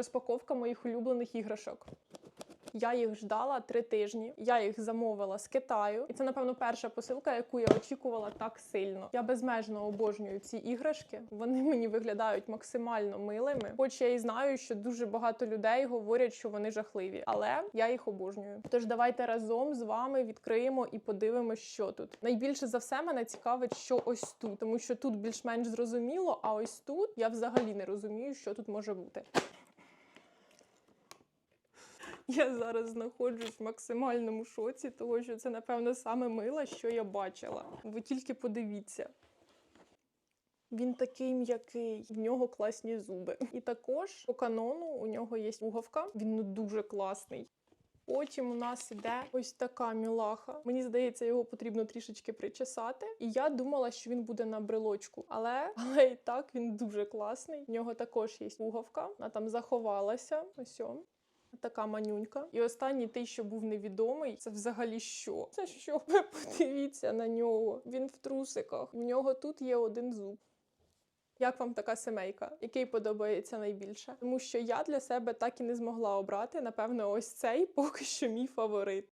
Розпаковка моїх улюблених іграшок. Я їх ждала три тижні. Я їх замовила з Китаю, і це напевно перша посилка, яку я очікувала так сильно. Я безмежно обожнюю ці іграшки. Вони мені виглядають максимально милими. Хоч я і знаю, що дуже багато людей говорять, що вони жахливі, але я їх обожнюю. Тож давайте разом з вами відкриємо і подивимося, що тут. Найбільше за все мене цікавить, що ось тут, тому що тут більш-менш зрозуміло, а ось тут я взагалі не розумію, що тут може бути. Я зараз знаходжусь в максимальному шоці, того що це, напевно, саме миле, що я бачила. Ви тільки подивіться. Він такий м'який, в нього класні зуби. І також по канону у нього є пуговка. Він ну, дуже класний. Потім у нас іде ось така мілаха. Мені здається, його потрібно трішечки причесати. І я думала, що він буде на брелочку. Але, але і так він дуже класний. В нього також є пуговка. Вона там заховалася. Ось. о. Така манюнька. І останній той, що був невідомий, це взагалі що? Це що? Ви подивіться на нього. Він в трусиках. В нього тут є один зуб. Як вам така семейка? Який подобається найбільше? Тому що я для себе так і не змогла обрати. Напевно, ось цей поки що мій фаворит.